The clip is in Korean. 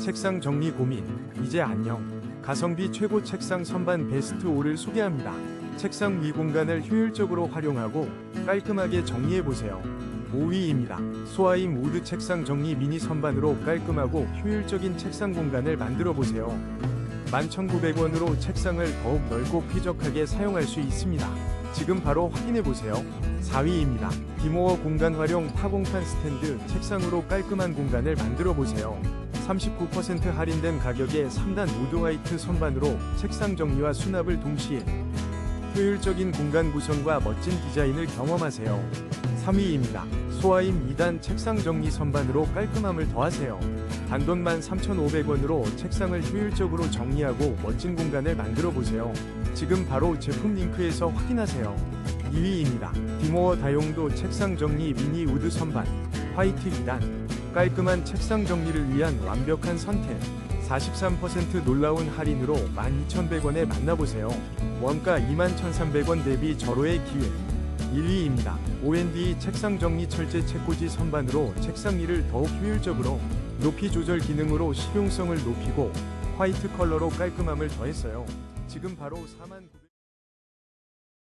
책상 정리 고민 이제 안녕 가성비 최고 책상 선반 베스트 5를 소개합니다. 책상 위 공간을 효율적으로 활용하고 깔끔하게 정리해 보세요. 5위입니다. 소아임 우드 책상 정리 미니 선반으로 깔끔하고 효율적인 책상 공간을 만들어 보세요. 11,900원으로 책상을 더욱 넓고 쾌적하게 사용할 수 있습니다. 지금 바로 확인해 보세요. 4위입니다. 디모어 공간 활용 타공판 스탠드 책상으로 깔끔한 공간을 만들어 보세요. 39% 할인된 가격에 3단 우드 화이트 선반으로 책상 정리와 수납을 동시에 효율적인 공간 구성과 멋진 디자인을 경험하세요. 3위입니다. 소아임 2단 책상 정리 선반으로 깔끔함을 더하세요. 단돈 13,500원으로 책상을 효율적으로 정리하고 멋진 공간을 만들어 보세요. 지금 바로 제품 링크에서 확인하세요. 2위입니다. 디모어 다용도 책상 정리 미니 우드 선반 화이트 2단 깔끔한 책상 정리를 위한 완벽한 선택 43% 놀라운 할인으로 12,100원에 만나보세요. 원가 21,300원 대비 절호의 기회 1위입니다. O&D 책상 정리 철제 책꽂이 선반으로 책상 위를 더욱 효율적으로 높이 조절 기능으로 실용성을 높이고 화이트 컬러로 깔끔함을 더했어요. 지금 바로 4만